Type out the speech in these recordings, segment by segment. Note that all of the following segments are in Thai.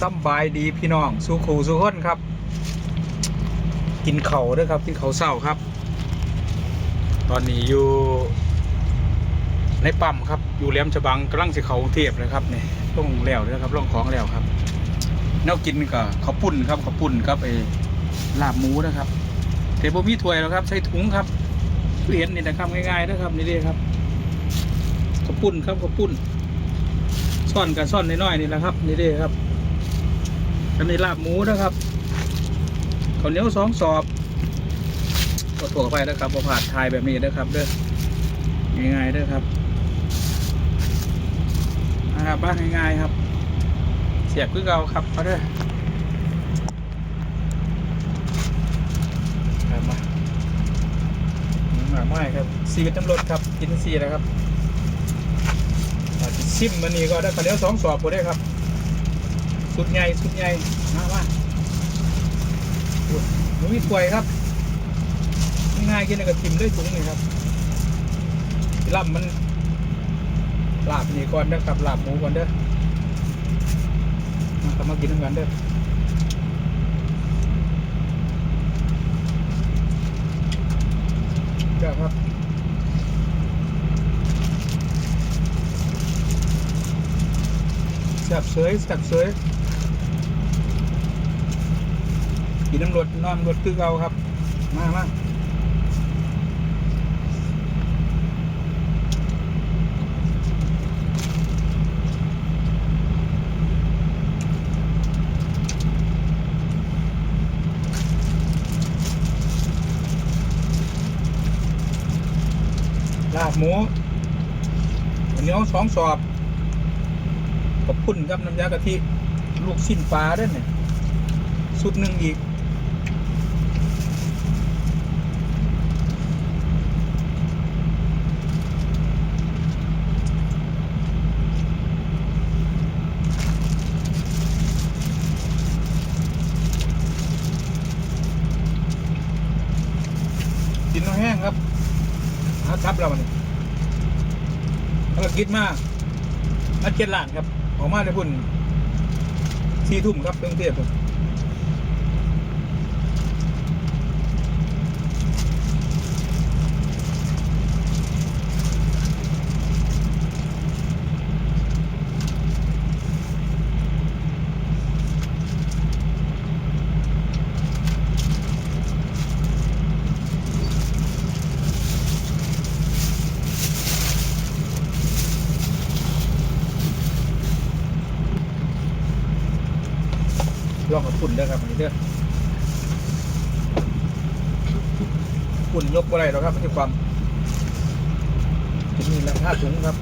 สบายดีพี่น้องสู้ขู่สู้คนครับ กินเขาด้วยครับกินเขาเศร้าครับ ตอนนี้อยู่ ในปั๊มครับอยู่แหลมฉบังกำลังสิเขากรุงเทพเลยครับเนี่ลงแล้วเด้อครับลงของแล้วครับแนวกินก็ข้าวปุ้นครับข้าวปุ้นครับไอ้ลาบหมูนะครับเทบมีถ้วยแล้วครับใส่ถุงครับเห็นนี่นะครับง่ายๆนะครับนี่เลยครับข้าวปุ้นครับข้าวปุ้นซ่อนกับซ่อนน้อยๆนี่แหละครับนี่เด้ครับ อันนี้ลาบหมูนะครับข้าวเหนียวสองสอบก็ถั่วไปนะครับพอผ่าดทายแบบนี้นะครับเด้อง่ายๆเด้อครับอาหารบ้านง่ายๆครับ เสียบคือเกาครับเอาเด้อครับมาหมาไม่ครับซีวิตตำรวจครับกินซีนะครับซิมมันนี่ก็ได้ข้าวเหนียวสองสอบก็ได้ครับ สุดใหญ่สุดใหญ่มามาอุ้ยหนูมีถ้วยครับง่ายๆกินกับทิมด้วยถุงนี่ครับลำมันลาบนี่ก่อนเด้อครับลาบหมูก่อนเด้อมาครับมากินด้วยกันเด้อเด้อครับแซ่บเสยแซ่บเสย กินน้ำรดนอนรถคือเอาครับ มามาลาบหมูวันนี้เอาสองสอบขอบคุณครับน้ำยากะทิ ลูกชิ้นปลาด้วยเนี่ยสุดหนึ่งอีก น้ำแห้งครับหาทับเรามันภารกิจมากนัดเจ็ดล้านครับ ออกมาได้พุ่นสี่ทุ่มครับเพิ่งเทพครับ ลองกับฝุ่นเด้อครับอันนี้เด้อฝุ่นยกอะไรหรอกครับไม่ใช่ความจะมีราคาถุงครับ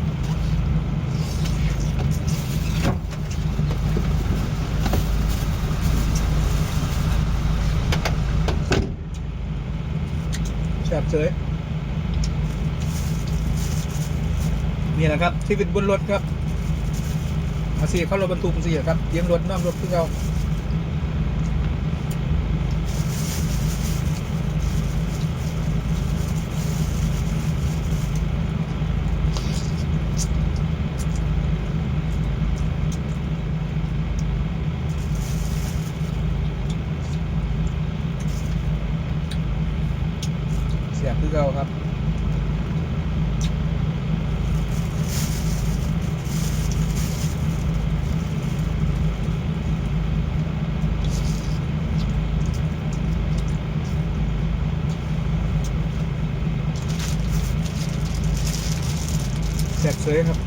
แซ่บเฉยนี่แหละครับชีวิตบนรถครับอาชีเข้ารถบรรทุกสิครับเยี่ยมรถน้อมรถคือเรา เสียบคือเราครับแซ่บเสยครับ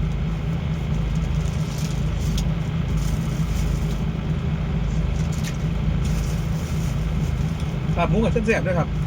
ลาบหมูกับเส้นแซ่บด้วยครับ